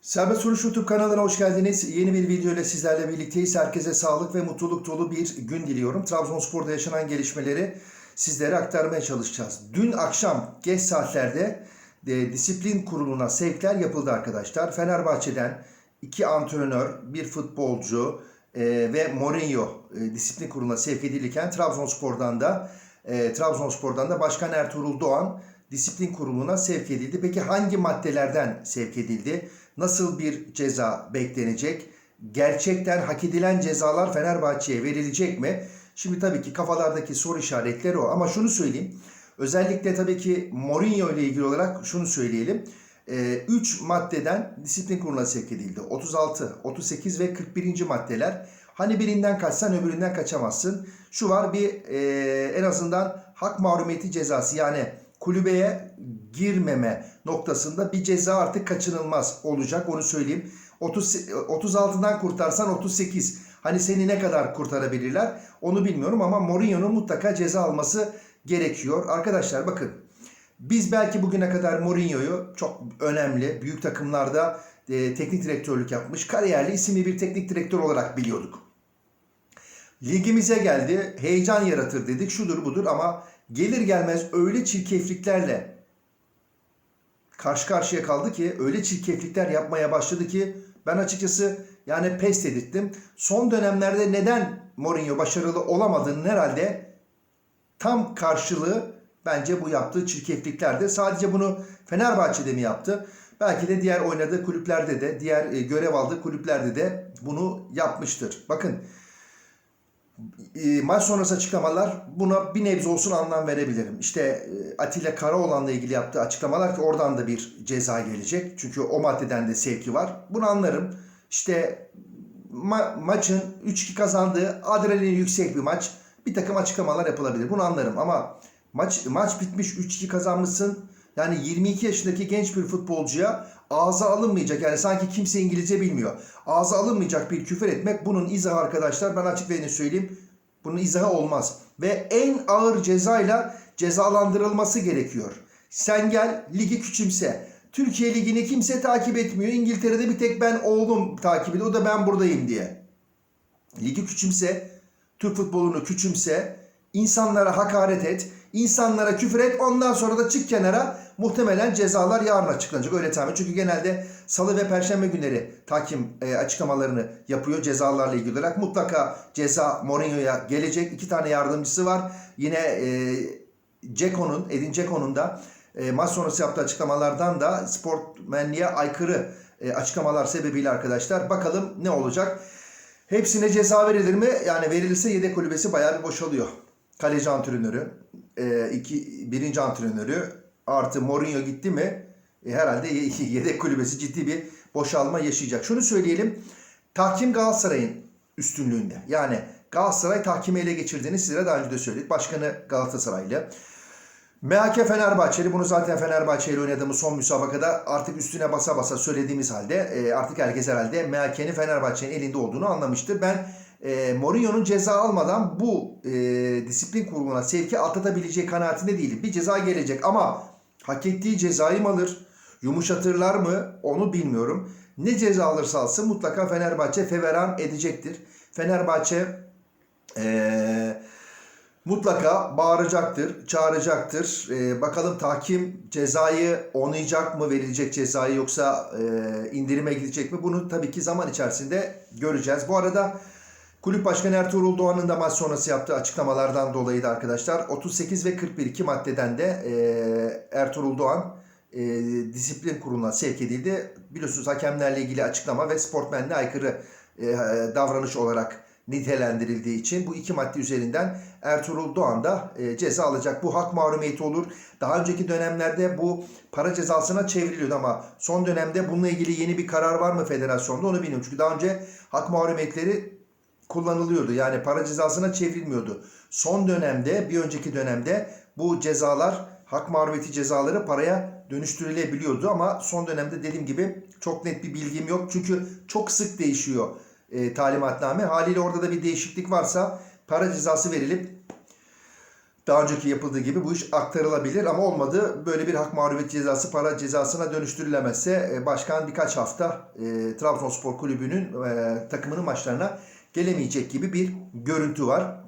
Serbest Vuruş YouTube kanalına hoş geldiniz. Yeni bir video ile sizlerle birlikteyiz. Herkese sağlık ve mutluluk dolu bir gün diliyorum. Trabzonspor'da yaşanan gelişmeleri sizlere aktarmaya çalışacağız. Dün akşam geç saatlerde e, disiplin kuruluna sevkler yapıldı arkadaşlar. Fenerbahçe'den iki antrenör, bir futbolcu e, ve Mourinho e, disiplin kuruluna sevk edilirken Trabzonspor'dan da e, Trabzonspor'dan da Başkan Ertuğrul Doğan disiplin kuruluna sevk edildi. Peki hangi maddelerden sevk edildi? Nasıl bir ceza beklenecek? Gerçekten hak edilen cezalar Fenerbahçe'ye verilecek mi? Şimdi tabii ki kafalardaki soru işaretleri o. Ama şunu söyleyeyim. Özellikle tabii ki Mourinho ile ilgili olarak şunu söyleyelim. 3 maddeden disiplin kuruluna sevk edildi. 36, 38 ve 41. maddeler. Hani birinden kaçsan öbüründen kaçamazsın. Şu var bir e, en azından hak mahrumiyeti cezası yani kulübeye girmeme noktasında bir ceza artık kaçınılmaz olacak onu söyleyeyim. 30, 36'dan kurtarsan 38. Hani seni ne kadar kurtarabilirler onu bilmiyorum ama Mourinho'nun mutlaka ceza alması gerekiyor. Arkadaşlar bakın biz belki bugüne kadar Mourinho'yu çok önemli büyük takımlarda e, teknik direktörlük yapmış kariyerli isimli bir teknik direktör olarak biliyorduk. Ligimize geldi, heyecan yaratır dedik, şudur budur ama gelir gelmez öyle çirkefliklerle karşı karşıya kaldı ki, öyle çirkeflikler yapmaya başladı ki ben açıkçası yani pes dedirttim. Son dönemlerde neden Mourinho başarılı olamadığını herhalde tam karşılığı bence bu yaptığı çirkefliklerde. Sadece bunu Fenerbahçe'de mi yaptı? Belki de diğer oynadığı kulüplerde de, diğer e, görev aldığı kulüplerde de bunu yapmıştır. Bakın e, maç sonrası açıklamalar buna bir nebze olsun anlam verebilirim. İşte e, Atilla Karaoğlan'la ilgili yaptığı açıklamalar ki oradan da bir ceza gelecek. Çünkü o maddeden de sevki var. Bunu anlarım. İşte ma- maçın 3-2 kazandığı adrenalin yüksek bir maç. Bir takım açıklamalar yapılabilir. Bunu anlarım ama maç maç bitmiş 3-2 kazanmışsın. Yani 22 yaşındaki genç bir futbolcuya ağza alınmayacak yani sanki kimse İngilizce bilmiyor. Ağza alınmayacak bir küfür etmek bunun izahı arkadaşlar ben açık ve söyleyeyim. Bunun izahı olmaz. Ve en ağır cezayla cezalandırılması gerekiyor. Sen gel ligi küçümse. Türkiye ligini kimse takip etmiyor. İngiltere'de bir tek ben oğlum takip ediyor. O da ben buradayım diye. Ligi küçümse, Türk futbolunu küçümse, insanlara hakaret et, insanlara küfür et. Ondan sonra da çık kenara. Muhtemelen cezalar yarın açıklanacak. Öyle tahmin. Çünkü genelde salı ve perşembe günleri takim e, açıklamalarını yapıyor cezalarla ilgili olarak. Mutlaka ceza Mourinho'ya gelecek. İki tane yardımcısı var. Yine e, Ceko'nun, Edin Ceko'nun da e, maç sonrası yaptığı açıklamalardan da sportmenliğe aykırı e, açıklamalar sebebiyle arkadaşlar bakalım ne olacak. Hepsine ceza verilir mi? Yani verilirse yedek kulübesi bayağı bir boşalıyor. Kaleci antrenörü, e, iki, birinci antrenörü artı Mourinho gitti mi e, herhalde ye- yedek kulübesi ciddi bir boşalma yaşayacak. Şunu söyleyelim. Tahkim Galatasaray'ın üstünlüğünde. Yani Galatasaray tahkimi ele geçirdiğini sizlere daha önce de söyledik. Başkanı Galatasaraylı. MHK Fenerbahçeli bunu zaten Fenerbahçe ile oynadığımız son müsabakada artık üstüne basa basa söylediğimiz halde e, artık herkes herhalde MHK'nin Fenerbahçe'nin elinde olduğunu anlamıştır. Ben e, Mourinho'nun ceza almadan bu e, disiplin kuruluna sevki atlatabileceği kanaatinde değilim. Bir ceza gelecek ama hak ettiği cezayı mı alır? Yumuşatırlar mı? Onu bilmiyorum. Ne ceza alırsa alsın mutlaka Fenerbahçe feveran edecektir. Fenerbahçe eee mutlaka bağıracaktır, çağıracaktır. Ee, bakalım tahkim cezayı onayacak mı, verilecek cezayı yoksa e, indirime gidecek mi? Bunu tabii ki zaman içerisinde göreceğiz. Bu arada Kulüp Başkanı Ertuğrul Doğan'ın da maç sonrası yaptığı açıklamalardan dolayı da arkadaşlar 38 ve 41 iki maddeden de e, Ertuğrul Doğan e, disiplin kuruluna sevk edildi. Biliyorsunuz hakemlerle ilgili açıklama ve sportmenle aykırı e, davranış olarak nitelendirildiği için bu iki madde üzerinden Ertuğrul Doğan da e, ceza alacak. Bu hak mahrumiyeti olur. Daha önceki dönemlerde bu para cezasına çevriliyordu ama son dönemde bununla ilgili yeni bir karar var mı federasyonda onu bilmiyorum. Çünkü daha önce hak mahrumiyetleri kullanılıyordu. Yani para cezasına çevrilmiyordu. Son dönemde, bir önceki dönemde bu cezalar, hak mahrumiyeti cezaları paraya dönüştürülebiliyordu ama son dönemde dediğim gibi çok net bir bilgim yok. Çünkü çok sık değişiyor e, talimatname. Haliyle orada da bir değişiklik varsa para cezası verilip daha önceki yapıldığı gibi bu iş aktarılabilir ama olmadı böyle bir hak mağlubiyet cezası para cezasına dönüştürülemezse e, başkan birkaç hafta e, Trabzonspor Kulübü'nün e, takımının maçlarına gelemeyecek gibi bir görüntü var.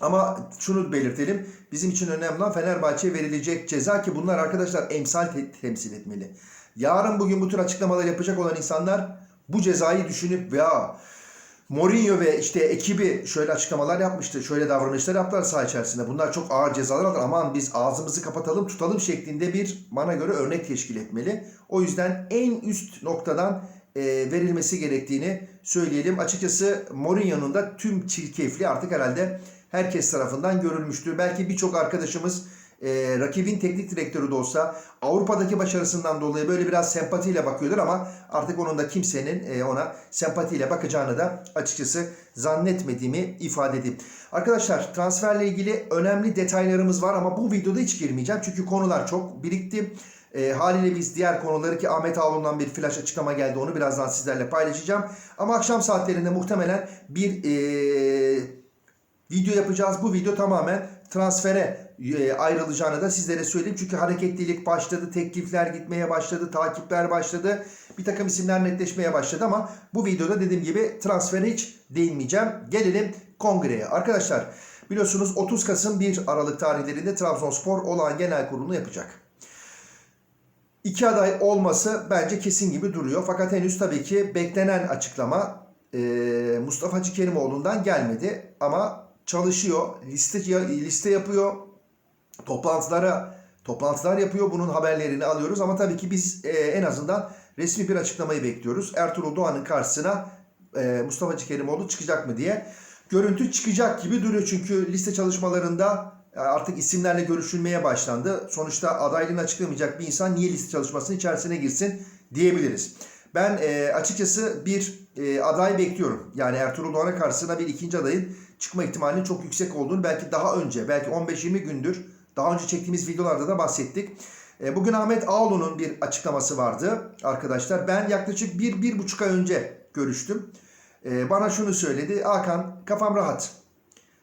Ama şunu belirtelim. Bizim için önemli olan Fenerbahçe'ye verilecek ceza ki bunlar arkadaşlar emsal te- temsil etmeli. Yarın bugün bu tür açıklamalar yapacak olan insanlar bu cezayı düşünüp ya Mourinho ve işte ekibi şöyle açıklamalar yapmıştı. Şöyle davranışlar yaptılar saha içerisinde. Bunlar çok ağır cezalar alır. Aman biz ağzımızı kapatalım tutalım şeklinde bir bana göre örnek teşkil etmeli. O yüzden en üst noktadan verilmesi gerektiğini söyleyelim. Açıkçası Mourinho'nun da tüm çirkefliği artık herhalde herkes tarafından görülmüştür. Belki birçok arkadaşımız e, rakibin teknik direktörü de olsa Avrupa'daki başarısından dolayı böyle biraz sempatiyle bakıyordur ama artık onun da kimsenin e, ona sempatiyle bakacağını da açıkçası zannetmediğimi ifade edeyim. Arkadaşlar transferle ilgili önemli detaylarımız var ama bu videoda hiç girmeyeceğim çünkü konular çok birikti. E, haliyle biz diğer konuları ki Ahmet Ağol'undan bir flash açıklama geldi onu birazdan sizlerle paylaşacağım. Ama akşam saatlerinde muhtemelen bir e, video yapacağız. Bu video tamamen transfere e, ayrılacağını da sizlere söyleyeyim. Çünkü hareketlilik başladı, teklifler gitmeye başladı, takipler başladı. Bir takım isimler netleşmeye başladı ama bu videoda dediğim gibi transfere hiç değinmeyeceğim. Gelelim kongreye. Arkadaşlar biliyorsunuz 30 Kasım 1 Aralık tarihlerinde Trabzonspor olağan genel kurulunu yapacak. İki aday olması bence kesin gibi duruyor. Fakat henüz tabii ki beklenen açıklama e, Mustafa Hacı Kerimoğlu'ndan gelmedi. Ama çalışıyor, liste liste yapıyor, toplantılara toplantılar yapıyor. Bunun haberlerini alıyoruz ama tabii ki biz e, en azından resmi bir açıklamayı bekliyoruz. Ertuğrul Doğan'ın karşısına e, Mustafa Hacı Kerimoğlu çıkacak mı diye. Görüntü çıkacak gibi duruyor çünkü liste çalışmalarında artık isimlerle görüşülmeye başlandı. Sonuçta adaylığını açıklamayacak bir insan niye liste çalışmasının içerisine girsin diyebiliriz. Ben e, açıkçası bir e, aday bekliyorum. Yani Ertuğrul Doğan'a karşısına bir ikinci adayın çıkma ihtimalinin çok yüksek olduğunu belki daha önce, belki 15-20 gündür daha önce çektiğimiz videolarda da bahsettik. E, bugün Ahmet Ağoğlu'nun bir açıklaması vardı arkadaşlar. Ben yaklaşık bir, bir buçuk ay önce görüştüm. E, bana şunu söyledi. Hakan kafam rahat.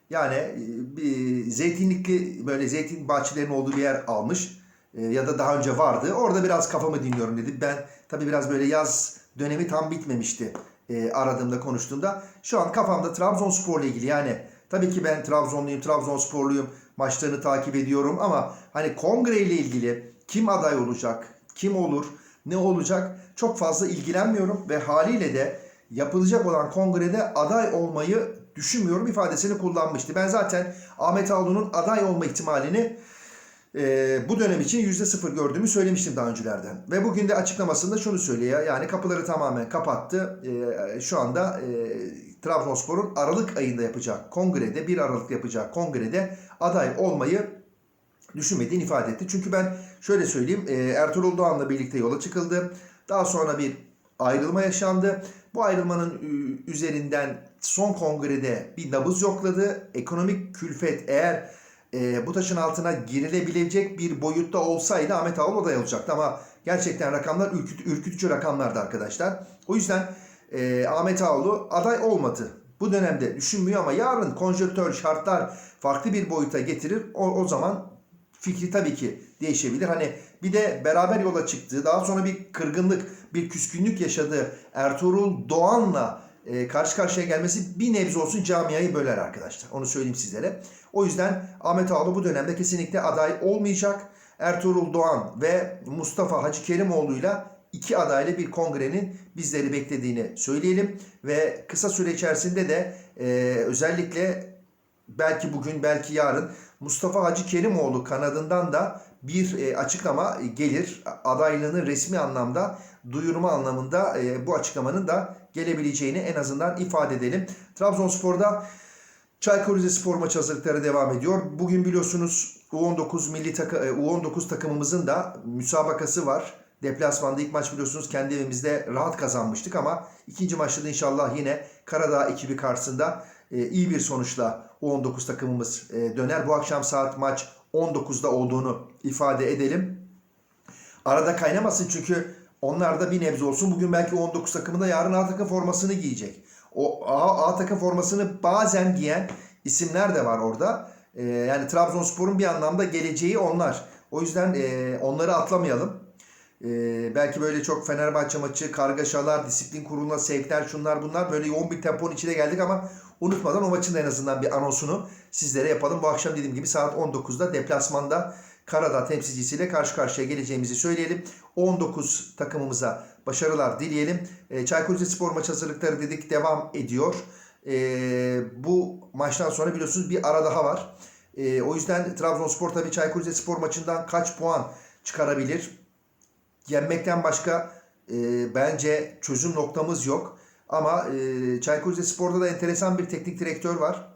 Yani e, zeytinlikli böyle zeytin bahçelerinin olduğu bir yer almış. E, ya da daha önce vardı. Orada biraz kafamı dinliyorum dedi. Ben tabii biraz böyle yaz dönemi tam bitmemişti e, aradığımda konuştuğumda. Şu an kafamda Trabzonspor'la ilgili yani tabii ki ben Trabzonluyum, Trabzonsporluyum. Maçlarını takip ediyorum ama hani kongre ile ilgili kim aday olacak, kim olur, ne olacak çok fazla ilgilenmiyorum ve haliyle de yapılacak olan kongrede aday olmayı düşünmüyorum ifadesini kullanmıştı. Ben zaten Ahmet Ağoğlu'nun aday olma ihtimalini e, bu dönem için %0 gördüğümü söylemiştim daha öncelerden. Ve bugün de açıklamasında şunu söylüyor. Yani kapıları tamamen kapattı. E, şu anda e, Trabzonspor'un Aralık ayında yapacağı kongrede, 1 Aralık yapacağı kongrede aday olmayı düşünmediğini ifade etti. Çünkü ben şöyle söyleyeyim. E, Ertuğrul Doğan'la birlikte yola çıkıldı. Daha sonra bir ayrılma yaşandı. Bu ayrılmanın üzerinden son kongrede bir nabız yokladı. Ekonomik külfet eğer e, bu taşın altına girilebilecek bir boyutta olsaydı Ahmet Ağol aday olacaktı. Ama gerçekten rakamlar ürküt, ürkütücü rakamlardı arkadaşlar. O yüzden e, Ahmet Ağoğlu aday olmadı. Bu dönemde düşünmüyor ama yarın konjonktör şartlar farklı bir boyuta getirir. O, o zaman fikri tabii ki değişebilir. Hani bir de beraber yola çıktığı, daha sonra bir kırgınlık, bir küskünlük yaşadığı Ertuğrul Doğan'la e, karşı karşıya gelmesi bir nebze olsun camiayı böler arkadaşlar. Onu söyleyeyim sizlere. O yüzden Ahmet Ağalı bu dönemde kesinlikle aday olmayacak. Ertuğrul Doğan ve Mustafa Hacı Kerimoğlu'yla iki adaylı bir kongrenin bizleri beklediğini söyleyelim. Ve kısa süre içerisinde de e, özellikle belki bugün belki yarın Mustafa Hacı Kerimoğlu kanadından da bir e, açıklama gelir. Adaylığını resmi anlamda duyurma anlamında e, bu açıklamanın da gelebileceğini en azından ifade edelim. Trabzonspor'da Çaykur Rizespor maç hazırlıkları devam ediyor. Bugün biliyorsunuz U19 milli takı, e, U19 takımımızın da müsabakası var. Deplasmanda ilk maç biliyorsunuz kendi evimizde rahat kazanmıştık ama ikinci maçta da inşallah yine Karadağ ekibi karşısında e, iyi bir sonuçla U19 takımımız e, döner. Bu akşam saat maç 19'da olduğunu ifade edelim. Arada kaynamasın çünkü onlar da bir nebze olsun. Bugün belki 19 takımında yarın A takım formasını giyecek. O A, A takım formasını bazen giyen isimler de var orada. E, yani Trabzonspor'un bir anlamda geleceği onlar. O yüzden e, onları atlamayalım. E, belki böyle çok Fenerbahçe maçı, kargaşalar, disiplin kuruluna sevkler, şunlar bunlar böyle yoğun bir temponun içine geldik ama unutmadan o maçın da en azından bir anonsunu sizlere yapalım. Bu akşam dediğim gibi saat 19'da deplasmanda Karadağ temsilcisiyle karşı karşıya geleceğimizi söyleyelim. 19 takımımıza başarılar dileyelim. E, Çaykur Rizespor maç hazırlıkları dedik devam ediyor. E, bu maçtan sonra biliyorsunuz bir ara daha var. E, o yüzden Trabzonspor tabii Çaykur Rizespor maçından kaç puan çıkarabilir? Yenmekten başka e, bence çözüm noktamız yok. Ama e, Çaykur Rizespor'da da enteresan bir teknik direktör var.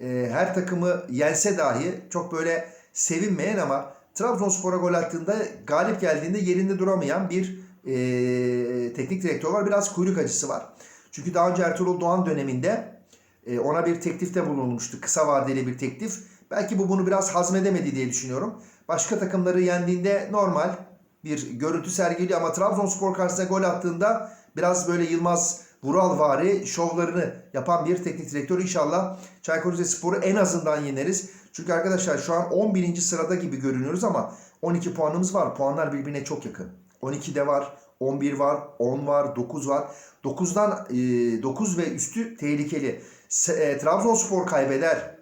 E, her takımı yense dahi çok böyle sevinmeyen ama Trabzonspor'a gol attığında galip geldiğinde yerinde duramayan bir e, teknik direktör var. Biraz kuyruk acısı var. Çünkü daha önce Ertuğrul Doğan döneminde e, ona bir teklifte bulunmuştu. Kısa vadeli bir teklif. Belki bu bunu biraz hazmedemedi diye düşünüyorum. Başka takımları yendiğinde normal bir görüntü sergiliyor ama Trabzonspor karşısında gol attığında biraz böyle Yılmaz Vuralvari şovlarını yapan bir teknik direktör. İnşallah Çaykur Rizespor'u en azından yeneriz. Çünkü arkadaşlar şu an 11. sırada gibi görünüyoruz ama 12 puanımız var. Puanlar birbirine çok yakın. 12'de var, 11 var, 10 var, 9 var. 9'dan e, 9 ve üstü tehlikeli. E, Trabzonspor kaybeder.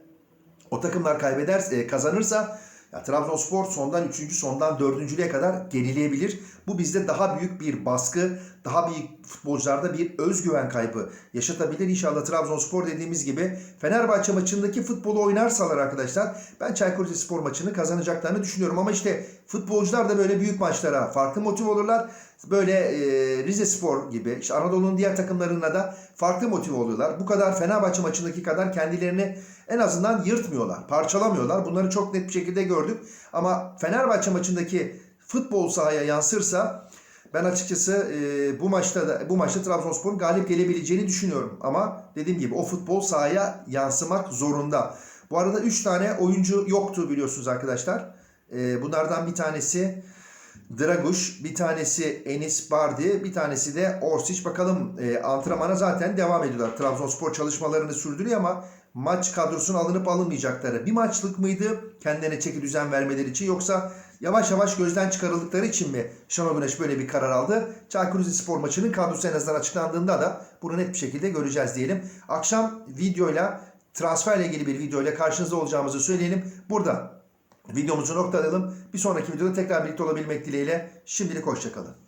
O takımlar kaybeder, e, kazanırsa ya Trabzonspor sondan 3. sondan 4.lüğe kadar gerileyebilir. Bu bizde daha büyük bir baskı, daha büyük futbolcularda bir özgüven kaybı yaşatabilir. İnşallah Trabzonspor dediğimiz gibi Fenerbahçe maçındaki futbolu oynarsalar arkadaşlar ben Çaykur Rizespor maçını kazanacaklarını düşünüyorum. Ama işte futbolcular da böyle büyük maçlara farklı motiv olurlar. Böyle e, Rizespor gibi işte Anadolu'nun diğer takımlarına da farklı motiv oluyorlar. Bu kadar Fenerbahçe maçındaki kadar kendilerini en azından yırtmıyorlar, parçalamıyorlar. Bunları çok net bir şekilde gördük. Ama Fenerbahçe maçındaki futbol sahaya yansırsa ben açıkçası e, bu maçta da bu maçta Trabzonspor'un galip gelebileceğini düşünüyorum. Ama dediğim gibi o futbol sahaya yansımak zorunda. Bu arada 3 tane oyuncu yoktu biliyorsunuz arkadaşlar. E, bunlardan bir tanesi Draguş, bir tanesi Enis Bardi, bir tanesi de Orsic. Bakalım e, antrenmana zaten devam ediyorlar. Trabzonspor çalışmalarını sürdürüyor ama maç kadrosuna alınıp alınmayacakları bir maçlık mıydı kendilerine çeki düzen vermeleri için yoksa yavaş yavaş gözden çıkarıldıkları için mi Şenol Güneş böyle bir karar aldı? Çaykur Rizespor maçının kadrosu en azından açıklandığında da bunu net bir şekilde göreceğiz diyelim. Akşam videoyla transferle ilgili bir videoyla karşınızda olacağımızı söyleyelim. Burada videomuzu noktalayalım. Bir sonraki videoda tekrar birlikte olabilmek dileğiyle. Şimdilik hoşçakalın.